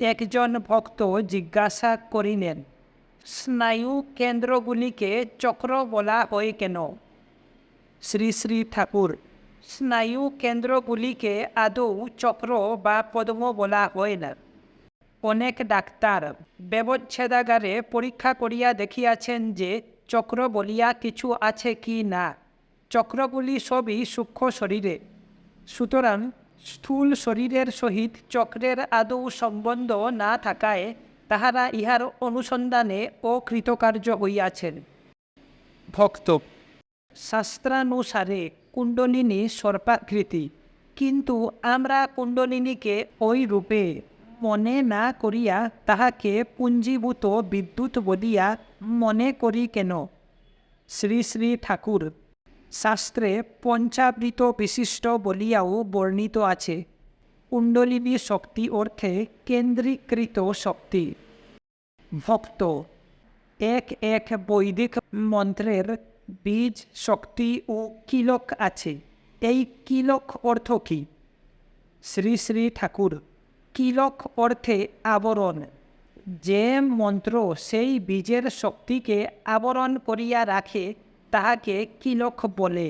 একজন ভক্ত জিজ্ঞাসা করিলেন, স্নায়ু কেন্দ্রগুলিকে চক্র বলা হয় কেন? শ্রী শ্রী ঠাকুর, স্নায়ু কেন্দ্রগুলিকে আদৌ চক্র বা পদ্ম বলা হয় না। অনেক ডাক্তার ব্যবচ্ছেদাগারে পরীক্ষা করিয়া দেখিয়াছেন যে চক্র বলিয়া কিছু আছে কি না। চক্রগুলি সবই সূক্ষ্ম শরীরে। সুতরাং স্থূল শরীরের সহিত চক্রের আদৌ সম্বন্ধ না থাকায় তাহারা ইহার অনুসন্ধানে অকৃতকার্য হইয়াছেন। ভক্ত শাস্ত্রানুসারে কুণ্ডলিনী সর্পাকৃতি কিন্তু আমরা কুণ্ডলিনীকে ওই রূপে মনে না করিয়া তাহাকে পুঞ্জীভূত বিদ্যুৎ বলিয়া মনে করি কেন? শ্রী শ্রী ঠাকুর শাস্ত্রে পঞ্চাবৃত বিশিষ্ট বলিয়াও বর্ণিত আছে। কুণ্ডলিনী শক্তি অর্থে কেন্দ্রীকৃত শক্তি। ভক্ত। এক এক বৈদিক মন্ত্রের বীজ, শক্তি ও কিলক আছে। এই কিলক অর্থ কি? শ্রী শ্রী ঠাকুর, কিলক অর্থে আবরণ। যে মন্ত্র সেই বীজের শক্তিকে আবরণ করিয়া রাখে তাহাকে কিলক বলে?